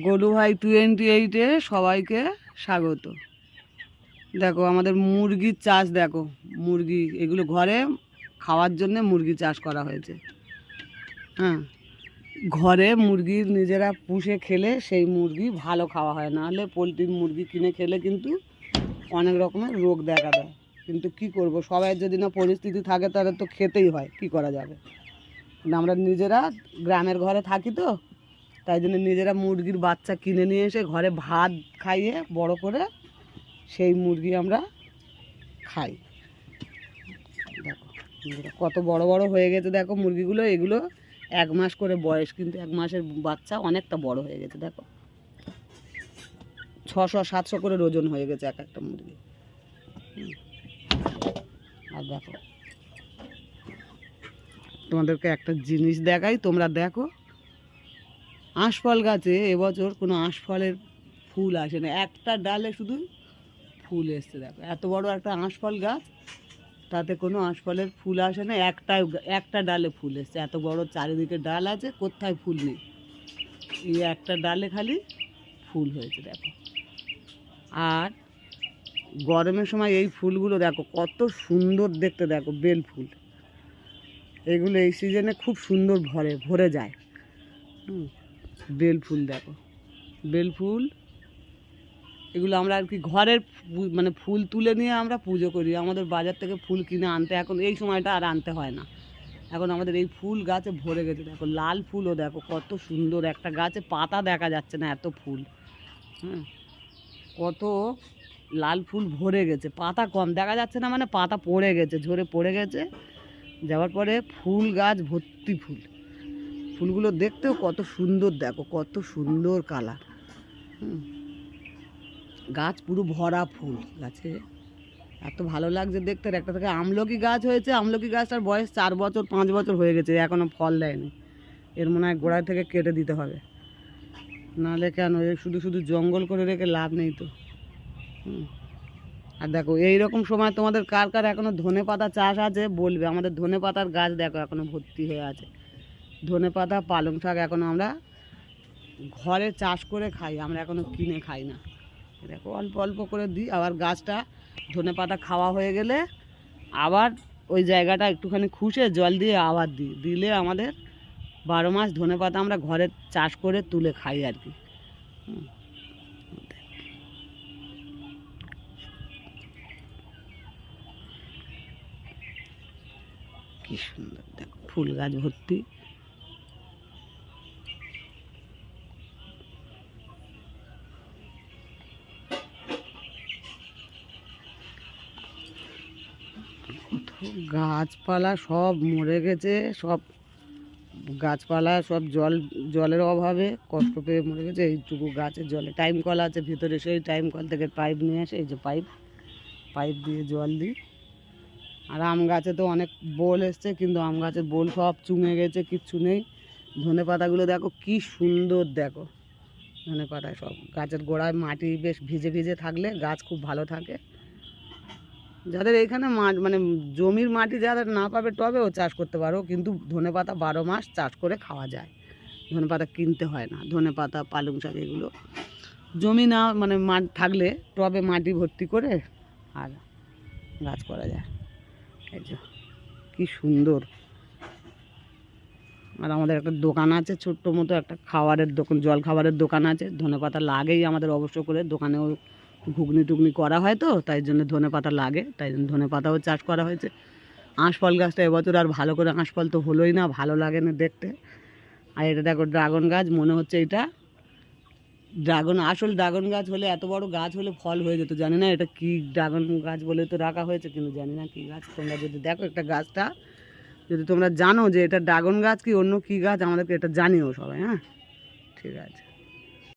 গলু ভাই টোয়েন্টি এইটে সবাইকে স্বাগত। দেখো, আমাদের মুরগির চাষ দেখো, মুরগি এগুলো ঘরে খাওয়ার জন্য মুরগি চাষ করা হয়েছে। হ্যাঁ ঘরে মুরগির নিজেরা পুষে খেলে সেই মুরগি ভালো খাওয়া হয়। না হলে পোলট্রির মুরগি কিনে খেলে কিন্তু অনেক রকমের রোগ দেখা দেয়। কিন্তু কি করব, সবাই যদি না পরিস্থিতি থাকে তাহলে তো খেতেই হয়, কি করা যাবে? কিন্তু আমরা নিজেরা গ্রামের ঘরে থাকি তো তাই জন্য নিজেরা মুরগির বাচ্চা কিনে নিয়ে এসে ঘরে ভাত খাইয়ে বড় করে সেই মুরগি আমরা খাই। দেখো কত বড় বড় হয়ে গেছে। দেখো মুরগিগুলো, এগুলো এক মাস করে বয়স, কিন্তু এক মাসের বাচ্চা অনেকটা বড় হয়ে গেছে। দেখো, ছশো, সাতশো করে ওজন হয়ে গেছে এক একটা মুরগি। আর দেখো, তোমাদেরকে একটা জিনিস দেখাই, তোমরা দেখো। আঁশফল গাছে এবছর কোনো আঁশফলের ফুল আসে না। একটা ডালে শুধু ফুল এসছে, দেখো। এত বড় একটা আঁশফল গাছ, তাতে কোনো আঁশফলের ফুল আসে না। একটা একটা ডালে ফুল এসছে। এত বড় চারিদিকে ডাল আছে, কোথায় ফুল নেই। এই একটা ডালে খালি ফুল হয়েছে, দেখো। আর গরমের সময় এই ফুলগুলো, দেখো, কত সুন্দর দেখতে, দেখো, বেল ফুল। এগুলো এই সিজনে খুব সুন্দর ভরে ভরে যায়। হুম। বেল ফুল দেখো। বেল ফুল এগুলো আমরা আর কি ঘরের মানে ফুল তুলে নিয়ে আমরা পুজো করি। আমাদের বাজার থেকে ফুল কিনে আনতে, এখন এই সময়টা আর আনতে হয় না। এখন আমাদের এই ফুল গাছে ভরে গেছে, দেখো, লাল ফুলও দেখো, কত সুন্দর একটা গাছে পাতা দেখা যাচ্ছে না এত ফুল। হ্যাঁ কত লাল ফুল ভরে গেছে, পাতা কম, দেখা যাচ্ছে না মানে পাতা পড়ে গেছে, ঝরে পড়ে গেছে। যাওয়ার পরে ফুল গাছ ভর্তি ফুল। ফুলগুলো দেখতেও কত সুন্দর, দেখো কত সুন্দর কালার। গাছ পুরো ভরা ফুল, গাছে এত ভালো লাগছে দেখতে। একটা থেকে আমলকি গাছ হয়েছে, আমলকি গাছটার বয়স চার বছর, পাঁচ বছর হয়ে গেছে এখনও ফল দেয়নি। এর মনে হয় গোড়ায় থেকে কেটে দিতে হবে। নাহলে কেন শুধু শুধু জঙ্গল করে রেখে লাভ নেই তো। আর দেখো এই রকম সময় তোমাদের কার কার এখনও ধনে পাতা চাষ আছে বলবে। আমাদের ধনে পাতার গাছ দেখো, এখনও ভর্তি হয়ে আছে। ধনে পাতা পালং শাক এখনও আমরা ঘরে চাষ করে খাই, আমরা এখনও কিনে খাই না। দেখো, অল্প অল্প করে দিই, আবার গাছটা ধনে পাতা খাওয়া হয়ে গেলে আবার ওই জায়গাটা একটুখানি খুশে জল দিয়ে আবার দিই। দিলে আমাদের বারো মাস ধনে পাতা আমরা ঘরে চাষ করে তুলে খাই আর কি। কি সুন্দর, দেখো, ফুল গাছ ভর্তি। গাছপালা সব মরে গেছে, সব গাছপালা, সব জল, জলের অভাবে কষ্ট পেয়ে মরে গেছে। এইটুকু গাছের জলে টাইম কল আছে, ভিতরে সেই টাইম কল থেকে পাইপ নিয়ে আসে, এই যে পাইপ পাইপ দিয়ে জল দিই। আর আম গাছে তো অনেক বোল এসছে, কিন্তু আম গাছের বোল সব চুঙে গেছে, কিচ্ছু নেই। ধনে পাতাগুলো দেখো কি সুন্দর দেখো। ধনে পাতায় সব, গাছের গোড়ায় মাটি বেশ ভিজে ভিজে থাকলে গাছ খুব ভালো থাকে। যাদের এইখানে মাঠ মানে জমির মাটি যাদের না পাবে টবেও চাষ করতে পারো। কিন্তু ধনে পাতা বারো মাস চাষ করে খাওয়া যায়। ধনে পাতা কিনতে হয় না। ধনে পাতা, পালং শাক এগুলো জমি না মানে মাঠ থাকলে টবে মাটি ভর্তি করে আর গাছ করা যায়। এই যে, কী সুন্দর। আর আমাদের একটা দোকান আছে, ছোট্ট মতো একটা খাবারের দোকান জল খাবারের দোকান আছে। ধনে পাতা লাগেই আমাদের অবশ্য করে দোকানেও ঘুগনি টুগনি করা হয় তো, তাই জন্য ধনে পাতা লাগে, তাই জন্য ধনে পাতাও চাষ করা হয়েছে। আঁশফল গাছটা এবছর আর ভালো করে আঁশফল তো হলোই না, ভালো লাগে না দেখতে। আর এটা দেখো ড্রাগন গাছ, মনে হচ্ছে এটা ড্রাগন, আসল ড্রাগন গাছ হলে, এত বড় গাছ হলে ফল হয়ে যেত। জানি না এটা কি ড্রাগন গাছ বলে তো রাখা হয়েছে, কিন্তু জানি না কি গাছ। তোমরা যদি দেখো একটা গাছটা, যদি তোমরা জানো যে এটা ড্রাগন গাছ কি, অন্য কি গাছ, আমাদেরকে এটা জানিও সবাই হ্যাঁ? ঠিক আছে।